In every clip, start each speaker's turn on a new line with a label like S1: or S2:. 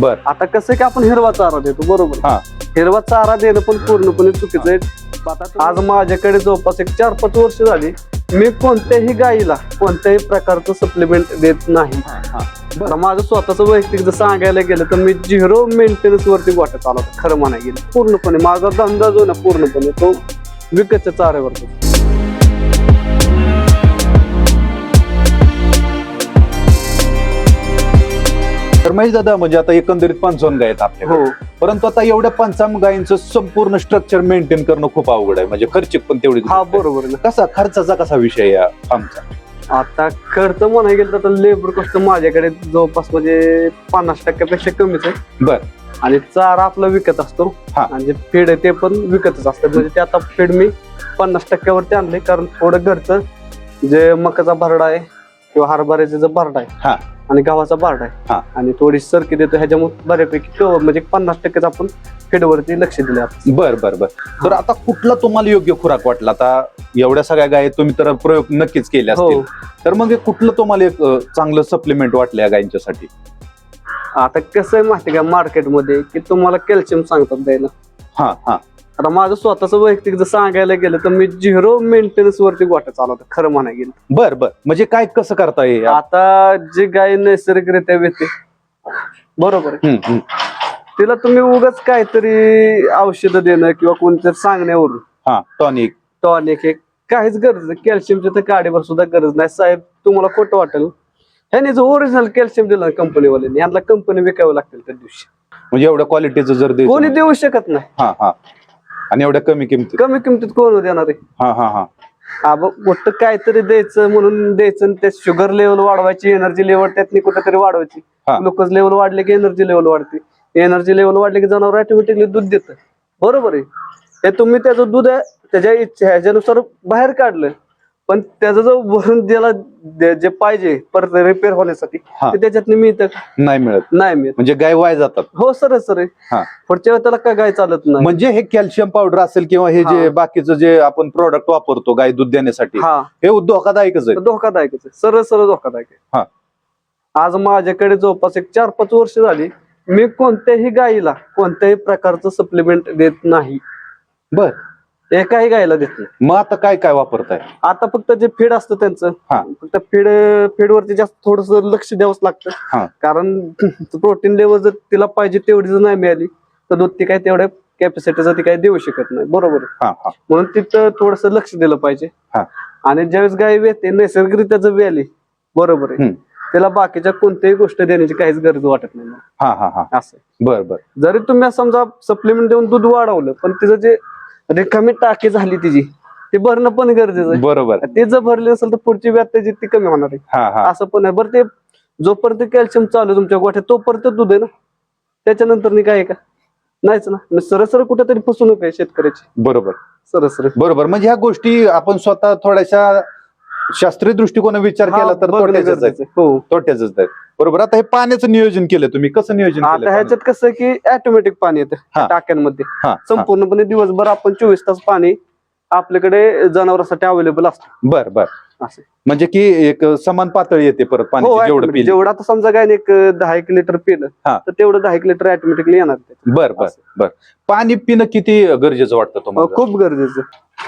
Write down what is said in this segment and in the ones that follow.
S1: बर.
S2: आता कसं की आपण हिरवा चारा देतो बरोबर.
S1: हा.
S2: हिरवा चारा देणं पण पूर्णपणे चुकीचं आहे. आता आज माझ्याकडे जवळपास एक चार पाच वर्ष झाली मी कोणत्याही गाईला कोणत्याही प्रकारचं सप्लिमेंट देत नाही. माझं स्वतःच वैयक्तिक जर सांगायला गेलं तर मी झिरो मेंटेनन्स वरती गोठा चालवतो खरं म्हणाय गेलं. पूर्णपणे माझा धंदा जो ना पूर्णपणे तो विकतच्या चाऱ्यावरती
S1: महेश दादा म्हणजे आता एकंदरीत पंचावन्न गाय आहेत आपल्याकडे.
S2: हो.
S1: परंतु आता एवढ्या पंचावन्न गायींचं संपूर्ण स्ट्रक्चर मेंटेन करणं खूप अवघड आहे. म्हणजे खर्चिक पण तेवढी
S2: हा बरोबर आहे.
S1: कसा खर्चाचा कसा विषय आहे या फार्मचा
S2: आता खर्च म्हणाय गेलं तर लेबर कॉस्ट माझ्याकडे जवळपास म्हणजे पन्नास टक्क्यापेक्षा कमीच आहे.
S1: बर.
S2: आणि चारा आपला विकत असतो.
S1: हा.
S2: आणि जे फीड आहे ते पण विकतच असतं म्हणजे ते आता फीड मी पन्नास टक्क्यावरती आणले. कारण थोडं घरचं जे मकाचा भरडा आहे किंवा हरभऱ्याचा जो भरडा
S1: हा.
S2: आहे आणि गव्हाचा आहे.
S1: हा.
S2: आणि थोडी सरकी देतो ह्याच्यामुळे बऱ्यापैकी cover म्हणजे पन्नास टक्केच आपण फीडवरती लक्ष दिले आपण.
S1: बर बर बर. तर आता कुठला तुम्हाला योग्य खुराक वाटला? आता एवढ्या सगळ्या गायी तुम्ही तर प्रयोग नक्कीच केले
S2: हो.
S1: असतील तर मग हे कुठलं तुम्हाला एक अं, चांगलं सप्लिमेंट वाटलं या गायींच्यासाठी?
S2: आता कसं आहे माहिती का मार्केटमध्ये की तुम्हाला कॅल्शियम सांगतात द्यायला
S1: हा हा.
S2: आता माझं स्वतःच वैयक्तिक जर सांगायला गेलं तर मी झिरो मेंटेनन्स वरती गोठा चालवतो खरं म्हणाय गेलं.
S1: बर बर. म्हणजे काय कसं करता येईल
S2: आता जी गाय नैसर्गिकरित्या येते बरोबर आहे.
S1: हम्म, हम्म.
S2: तिला तुम्ही उगाच काहीतरी औषधं देणं किंवा कोणत्या सांगण्यावरून.
S1: हा टॉनिक
S2: टॉनिक हे काहीच गरज नाही. कॅल्शियमची तर काडीवर सुद्धा गरज नाही. साहेब तुम्हाला खोटं वाटेल. ह्याने जो ओरिजिनल कॅल्शियम दिलं कंपनीवाल्यांनी यांना कंपनी विकावं लागतील त्या दिवशी.
S1: म्हणजे एवढ्या क्वालिटीचं जर
S2: कोणी देऊ शकत नाही.
S1: हा हा. आणि एवढ्या कमी किमतीत?
S2: कमी किमतीत कोण देणार आहे?
S1: हा हा हा.
S2: गोष्ट काहीतरी द्यायचं म्हणून द्यायचं आणि ते शुगर लेवल वाढवायची एनर्जी लेवल त्यातनी कुठेतरी वाढवायची.
S1: हा.
S2: ग्लुकोज लेवल वाढले की एनर्जी लेवल वाढते. एनर्जी लेवल वाढले की जनावर ऑटोमॅटिकली दूध देतं. बरोबर आहे. हे तुम्ही त्याचं दूध आहे, त्याच्या इच्छा ह्याच्यानुसार बाहेर काढलं. पण त्याचं जो वरून ज्याला जे पाहिजे परत रिपेअर होण्यासाठी
S1: हा.
S2: ते त्याच्यात मिळतं का?
S1: नाही मिळत.
S2: नाही मिळत.
S1: म्हणजे गाय वाय जातात.
S2: हो सर सर
S1: हा.
S2: पुढच्या वेळेला त्याला काय गाय चालत नाही?
S1: म्हणजे हे कॅल्शियम पावडर असेल किंवा हे जे
S2: हा.
S1: बाकीचं जे आपण प्रोडक्ट वापरतो गाय दूध देण्यासाठी
S2: हा.
S1: हे धोकादायकच आहे.
S2: धोकादायकच आहे. सरळ सरळ धोकादायक
S1: हा.
S2: आहे आज माझ्याकडे जवळपास एक चार पाच वर्ष झाली मी कोणत्याही गायीला कोणत्याही प्रकारचं सप्लिमेंट देत नाही.
S1: बर.
S2: एकाही गायीला देत नाही
S1: मग आता काय काय वापरताय
S2: आता फक्त जे फीड असतं त्यांचं
S1: हा.
S2: फक्त फीड फीडवरती जास्त थोडस लक्ष द्यावंच
S1: हा.
S2: लागतं कारण प्रोटीन लेवल जर तिला पाहिजे तेवढी जर नाही मिळाली तर दूध ती काय तेवढ्या कॅपॅसिटीचं ती काय देऊ शकत नाही बरोबर आहे
S1: हा हा
S2: म्हणून तिथं थोडस लक्ष दिलं पाहिजे
S1: हा.
S2: आणि ज्यावेळेस गाय येते नैसर्गिकरित्या जर आली बरोबर आहे
S1: हम्म.
S2: त्याला बाकीच्या कोणत्याही गोष्ट देण्याची काहीच गरज वाटत नाही मला.
S1: हा हा हा
S2: असं आहे.
S1: बर बर
S2: जरी तुम्ही समजा सप्लिमेंट देऊन दूध वाढवलं पण तिचं जे रिकामी टाकी झाली तिची. ते भरणं पण गरजेचं आहे.
S1: बरोबर.
S2: ते जर भरले असेल तर पुढची व्याज त्याची ती कमी होणार आहे.
S1: हा हा.
S2: असं पण आहे. बरं ते जोपर्यंत कॅल्शियम चालू आहे तुमच्या गोठ्यात तोपर्यंत दूध आहे ना? त्याच्यानंतर काय आहे का? नाहीच ना. सरळ सरळ कुठेतरी फसवणूक आहे शेतकऱ्याची.
S1: बरोबर.
S2: सरळ
S1: बरोबर. म्हणजे ह्या गोष्टी आपण स्वतः थोड्याशा शास्त्रीय दृष्टिकोन विचार केला तर
S2: आहे. हो.
S1: तोट्याच बरोबर आता हे पाण्याचं नियोजन केलं तुम्ही कसं नियोजन
S2: आता ह्याच्यात कसं की ऑटोमॅटिक पाणी येतं
S1: हा.
S2: टाक्यांमध्ये
S1: हा, हा.
S2: संपूर्णपणे दिवसभर आपण चोवीस तास पाणी आपल्याकडे जनावरांसाठी अवेलेबल असतं
S1: बर बर
S2: असं
S1: म्हणजे की एक समान पातळी येते परत
S2: हो
S1: पाण्याची जेवढं
S2: जेवढं आता समजा काय एक दहा एक लिटर पिलं
S1: हा.
S2: तर तेवढं दहा एक लिटर ऑटोमॅटिकली येणार.
S1: बर बर. बर पाणी पिणं किती गरजेचं वाटतं तुम्हाला
S2: खूप गरजेचं.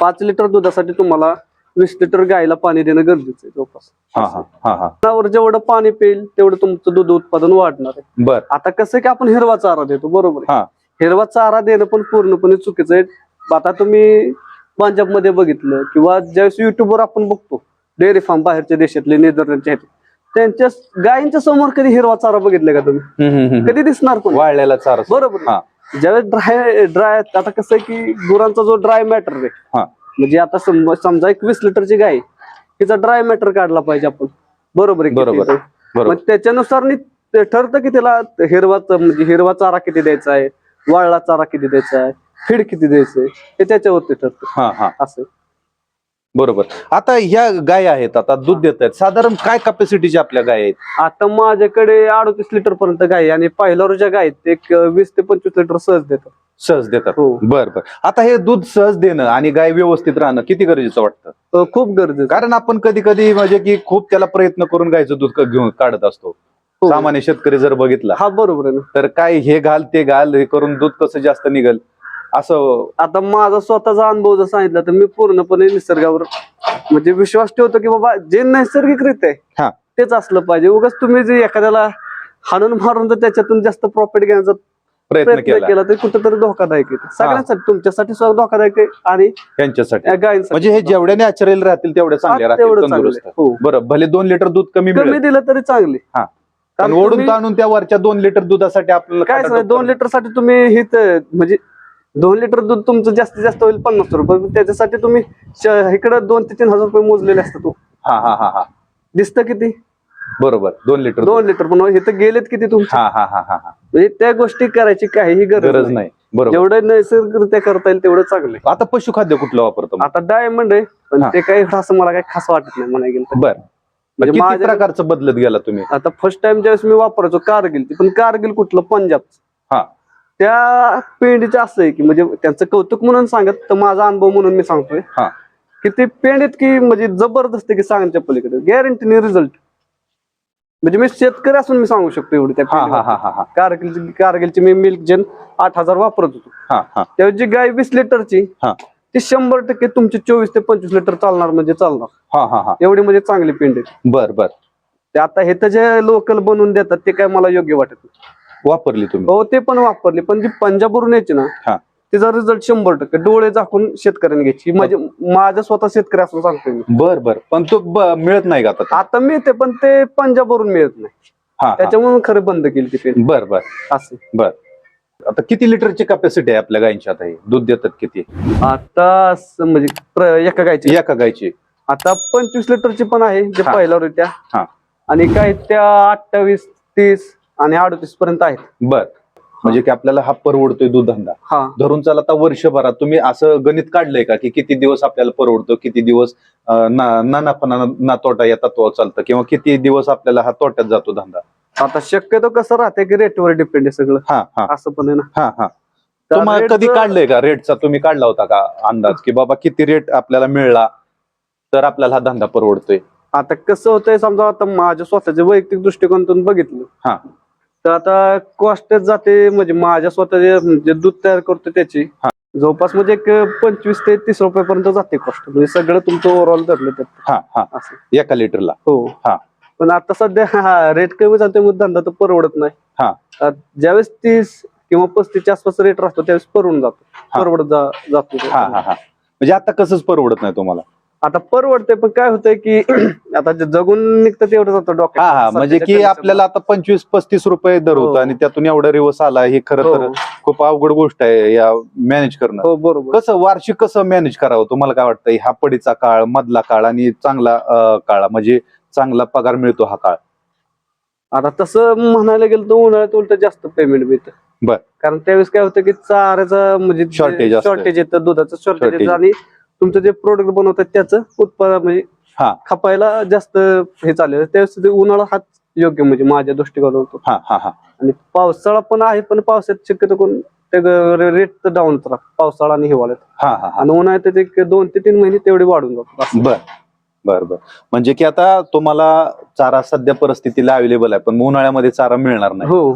S2: पाच लिटर दुधासाठी तुम्हाला वीस लिटर गायला पाणी देणं गरजेचं आहे जवळपास
S1: हा हा हा हा.
S2: जनावर जेवढं पाणी पिईल तेवढं तुमचं दूध उत्पादन वाढणार आहे.
S1: बर.
S2: आता कसं की आपण हिरवा चारा देतो बरोबर आहे.
S1: हा.
S2: हिरवा चारा देणं पण पूर्णपणे चुकीचं आहे. आता तुम्ही पंजाबमध्ये बघितलं किंवा ज्यावेळेस युट्यूबवर आपण बघतो डेअरी फार्म बाहेरच्या देशातले नेदरलँडचे आहेत त्यांच्या गायींच्या समोर कधी हिरवा चारा बघितला का तुम्ही?
S1: हम्म, हम्म, हम्म.
S2: कधी दिसणार पण
S1: वाळलेला चारा.
S2: बरोबर.
S1: हा.
S2: ज्यावेळेस ड्राय ड्राय आता कसं आहे की गुरांचा जो ड्राय मॅटर आहे
S1: हा.
S2: म्हणजे आता सम- समजा एक वीस लिटरची गाय तिचा ड्राय मॅटर काढला पाहिजे आपण. बरोबर आहे
S1: बरोबर.
S2: मग त्याच्यानुसार ठरतं की त्याला हिरवा म्हणजे हिरवा चारा किती द्यायचा आहे वाळला चारा किती द्यायचा आहे फीड किती द्यायचंय हे त्याच्यावरती ठरतं. असं
S1: बरोबर. आता ह्या गाय आहेत आता दूध देत आहेत. साधारण काय कॅपॅसिटीच्या आपल्या गाय आहेत?
S2: आता माझ्याकडे अडतीस लिटर पर्यंत गाय आहे आणि पहिल्यावर ज्या गाय आहेत एक वीस ते पंचवीस लिटर सहज देतात.
S1: सहज देतात.
S2: हो.
S1: बर बर. आता हे दूध सहज देणं आणि गाय व्यवस्थित राहणं किती गरजेचं वाटतं?
S2: अं, खूप गरजेचं.
S1: कारण आपण कधी कधी म्हणजे की खूप त्याला प्रयत्न करून गायचं दूध क- घेऊन काढत असतो.
S2: हो.
S1: सामान्य शेतकरी जर बघितला.
S2: हा बरोबर आहे ना.
S1: तर काय हे घाल ते घाल हे करून दूध कसं जास्त निघल? असं
S2: आता माझा स्वतःचा अनुभव जर सांगितला तर मी पूर्णपणे निसर्गावर म्हणजे विश्वास ठेवतो की बाबा जे नैसर्गिक
S1: हा.
S2: आहे तेच असलं पाहिजे उगाच तुम्ही जे एखाद्याला हाणून मारून जर त्याच्यातून जास्त प्रॉफिट घेण्याचा
S1: प्रयत्न
S2: प्रयत्न
S1: केला
S2: केला तर कुठेतरी धोकादायक आहे. सगळ्यांसाठी तुमच्यासाठी सुद्धा धोकादायक आहे आणि
S1: यांच्यासाठी
S2: या गायींसाठी
S1: म्हणजे हे जेवढे नॅचरल राहतील तेवढे चांगले
S2: हा,
S1: राहतील
S2: तेवढं चांगलं
S1: तंदुरुस्त
S2: आहे. हो.
S1: बरं भले दोन लिटर दूध कमी
S2: कमी
S1: मिळेल
S2: दिलं तरी चांगली
S1: हा. पण ओढून ताणून त्या वरच्या दोन लिटर दुधासाठी आपल्याला
S2: काय
S1: खाटाटोप
S2: दोन
S1: करावं.
S2: लिटरसाठी तुम्ही हे म्हणजे दोन लिटर दूध तुमचं जास्तीत जास्त होईल पन्नास रुपये. त्याच्यासाठी तुम्ही इकडे दोन ते तीन हजार रुपये मोजलेले असतात तो
S1: हा हा हा हा.
S2: दिसतं किती?
S1: बरोबर दोन लिटर.
S2: दोन लिटर. पण हे तर गेलेत किती तुमचे?
S1: हा हा हा हा हा.
S2: म्हणजे त्या गोष्टी करायची काहीही
S1: गरज
S2: नाही.
S1: बरोबर.
S2: जेवढं नैसर्गिकरित्या करता येईल तेवढं चांगलं आहे.
S1: आता पशुखाद्य कुठलं वापरतो?
S2: आता डायमंड आहे पण
S1: हा.
S2: ते काही असं मला काही खास वाटत नाही म्हणा गेलं तर.
S1: बर.
S2: म्हणजे
S1: किती
S2: माझ्या-
S1: प्रकारचं बदलत गेला तुम्ही?
S2: आता फर्स्ट टाइम ज्यावेळेस मी वापरायचो कारगिल पण कारगिल कुठलं? पंजाब
S1: हा.
S2: त्या पेंडीचं असं आहे की म्हणजे त्यांचं कौतुक म्हणून सांगत तर माझा अनुभव म्हणून मी सांगतोय.
S1: हा.
S2: की ते पेंड इतकी म्हणजे जबरदस्त की सांगण्याच्या पलीकडे. गॅरंटीने रिझल्ट म्हणजे मी शेतकरी असून मी सांगू शकतो एवढी त्या
S1: हा हा. हा हा हा.
S2: कारगिलची कारगिलची मी मिल्क जेन आठ हजार वापरत होतो.
S1: हा हा.
S2: त्यावेळी जी गाय वीस लिटरची
S1: हा.
S2: ती शंभर टक्के तुमची चोवीस ते पंचवीस लिटर चालणार म्हणजे चालणार.
S1: हा हा हा.
S2: एवढी म्हणजे चांगली पेंड
S1: बर बर.
S2: ते आता हे तर जे लोकल बनवून देतात ते काय मला योग्य वाटत नाही.
S1: वापरली तुम्ही?
S2: हो ते पण वापरले. पण जी पंजाबवरून यायची ना
S1: हा.
S2: तिचा रिझल्ट शंभर टक्के. डोळे झाकून शेतकऱ्यांनी घ्यायची. म्हणजे माझं स्वतः शेतकरी असून सांगतोय मी.
S1: बर बर. पण तो ब- मिळत नाही का आता? ते?
S2: आता मिळते पण ते पंजाबवरून मिळत नाही.
S1: हा, हा.
S2: त्याच्यामुळे खरं बंद केली ती
S1: बर बर.
S2: असे.
S1: बर. आता किती लिटरची कॅपॅसिटी आहे आपल्या गायींची आता ही? दूध देतात किती?
S2: आता असं म्हणजे प्र- एका गायची.
S1: एका गायची.
S2: आता पंचवीस लिटरची पण आहे जे
S1: हा.
S2: पहिल्यावर होत्या.
S1: हा.
S2: आणि काय त्या अठ्ठावीस तीस आणि अडतीस पर्यंत आहेत.
S1: बर. म्हणजे की आपल्याला हा परवडतोय दूध धंदा
S2: हा.
S1: धरून चाल आता वर्षभरात तुम्ही असं गणित काढलंय का की किती दिवस आपल्याला परवडतो किती दिवस अं, ना ना नफा ना ना तोटा या तत्वावर चालतं किंवा किती दिवस आपल्याला हा तोट्यात जातो धंदा?
S2: आता शक्यतो कसं राहते की रेटवर डिपेंड आहे सगळं.
S1: हा हा.
S2: असं पण आहे ना.
S1: हा हा.
S2: तर
S1: तुम्हाला
S2: rate
S1: कधी काढलंय का? रेटचा तुम्ही काढला होता का अंदाज? की बाबा किती रेट आपल्याला मिळला तर आपल्याला हा धंदा परवडतोय?
S2: आता कसं होतंय समजा आता माझ्या स्वतःच्या वैयक्तिक दृष्टिकोनातून बघितलं.
S1: हा.
S2: तर आता कॉस्ट जाते म्हणजे माझ्या स्वतःचे जे दूध तयार करतो त्याची.
S1: हा.
S2: जवळपास म्हणजे एक पंचवीस ते तीस रुपयापर्यंत जाते कॉस्ट म्हणजे सगळं तुमचं ओव्हरऑल धरलं त्यात
S1: हा हा.
S2: असं.
S1: एका लिटरला
S2: हो.
S1: हा.
S2: पण आता सध्या हा रेट कमी झाला त्यामुळे धंदा तर परवडत नाही.
S1: हा.
S2: ज्यावेळेस तीस किंवा पस्तीसच्या आसपास रेट राहतो त्यावेळेस परवडून जातो. परवडत जातो.
S1: हा हा हा. म्हणजे आता कसंच परवडत नाही तुम्हाला?
S2: आता परवडते पण काय होतंय की आता जे जगून निघतं तेवढं जातं
S1: हा
S2: डॉक्टर
S1: हा म्हणजे की आपल्याला आता पंचवीस पस्तीस रुपये दर
S2: हो.
S1: होतं आणि त्यातून एवढा रिवर्स आला हे खरं तर
S2: हो.
S1: खूप अवघड गोष्ट आहे या मॅनेज करणं.
S2: हो बरोबर.
S1: कसं वार्षिक कसं मॅनेज करावं? तुम्हाला काय वाटतं हा पडीचा काळ मधला काळ आणि चांगला अं, काळ म्हणजे चांगला पगार मिळतो हा काळ?
S2: आता तसं म्हणायला गेलं तर उन्हाळ्यात उलट जास्त पेमेंट मिळतं.
S1: बर.
S2: कारण त्यावेळेस काय होतं की चाऱ्याचं म्हणजे
S1: Shortage असतं.
S2: शॉर्टेज येतं दुधाचं शॉर्टेज
S1: Shortage.
S2: येतं आणि तुमचं जे प्रोडक्ट बनवतात त्याचं उत्पादन म्हणजे
S1: हा.
S2: खपायला जास्त हे चालेल त्यावेळेस ते उन्हाळा हाच योग्य म्हणजे माझ्या दृष्टिकोनातून
S1: हा हा हा.
S2: आणि पावसाळा पण आहे पण पावसात शक्यतो कोण रेट तर डाऊन पावसाळा आणि हिवाळ्यात.
S1: हा हा हा.
S2: आणि उन्हाळ्यात एक दोन ते तीन महिने तेवढे वाढून जातात.
S1: बर बर बर. म्हणजे की आता तुम्हाला चारा सध्या परिस्थितीला अवेलेबल आहे पण उन्हाळ्यामध्ये चारा मिळणार नाही.
S2: हो.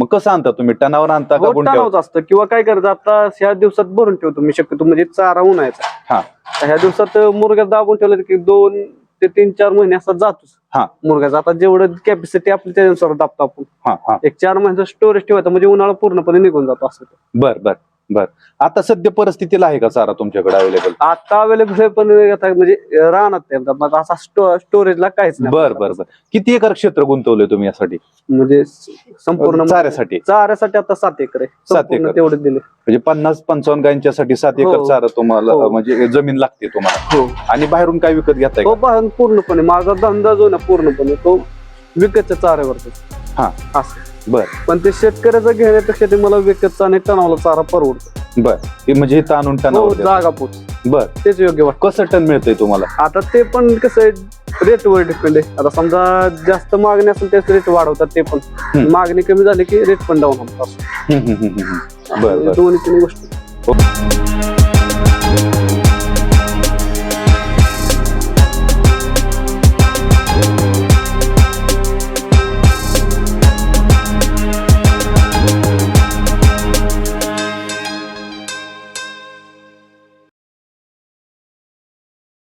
S1: मग कसं आणता तुम्ही? टनावर आणता का
S2: हो,
S1: गुंठ्यावर?
S2: टणावच असतं. किंवा काय करायचं आता ह्या दिवसात भरून ठेवतो मी शक्यतो. म्हणजे चारा उन्हायचा
S1: हा.
S2: ह्या दिवसात मुरगा दाबून ठेवलं की दोन ते तीन चार महिने असा जातोच.
S1: हा.
S2: मुरगाचा. आता जेवढं कॅपॅसिटी आपली त्यानुसार दाबतो आपण.
S1: हा हा.
S2: एक चार महिन्याचा स्टोरेज ठेवायचा. म्हणजे उन्हाळा पूर्णपणे निघून जातो असं.
S1: बर बर. बर. आता सध्या परिस्थितीला आहे का चारा तुमच्याकडे अवेलेबल
S2: आता अवेलेबल पण आता म्हणजे राहणार ते आता माझा असा स्टोरेजला काहीच नाही.
S1: बर बर बर. किती एकर क्षेत्र गुंतवलंय तुम्ही यासाठी?
S2: म्हणजे संपूर्ण
S1: चाऱ्यासाठी.
S2: चाऱ्यासाठी आता सात एकर आहे.
S1: सात
S2: संपूर्ण
S1: एकर.
S2: तेवढे दिले.
S1: म्हणजे पन्नास पंचावन्न गायींच्यासाठी सात एकर
S2: हो.
S1: चारा तुम्हाला
S2: हो.
S1: म्हणजे जमीन लागते तुम्हाला.
S2: हो.
S1: आणि बाहेरून काय विकत घेताय
S2: तो? पाहून पूर्णपणे माझा धंदा जो ना पूर्णपणे तो विकतच्या चाऱ्यावरचा
S1: हा.
S2: असं.
S1: बर.
S2: पण ते शेतकऱ्याचं घेण्यापेक्षा ते मला विकतचा आणि टनावला चारा परवडतो.
S1: बर. हे म्हणजे इथं आणून
S2: हो
S1: टनावर.
S2: जागा पोच
S1: बर.
S2: तेच योग्य वाटतं.
S1: कसं टन मिळतंय तुम्हाला?
S2: आता ते पण कसं आहे रेटवर डिपेंड आहे. आता समजा जास्त मागणी असेल तेच रेट वाढवतात ते पण. मागणी कमी झाली की रेट पण डाऊन होतात.
S1: हम्म, हम्म, हम्म, हम्म. बर बर.
S2: दोन्ही तीन गोष्टी.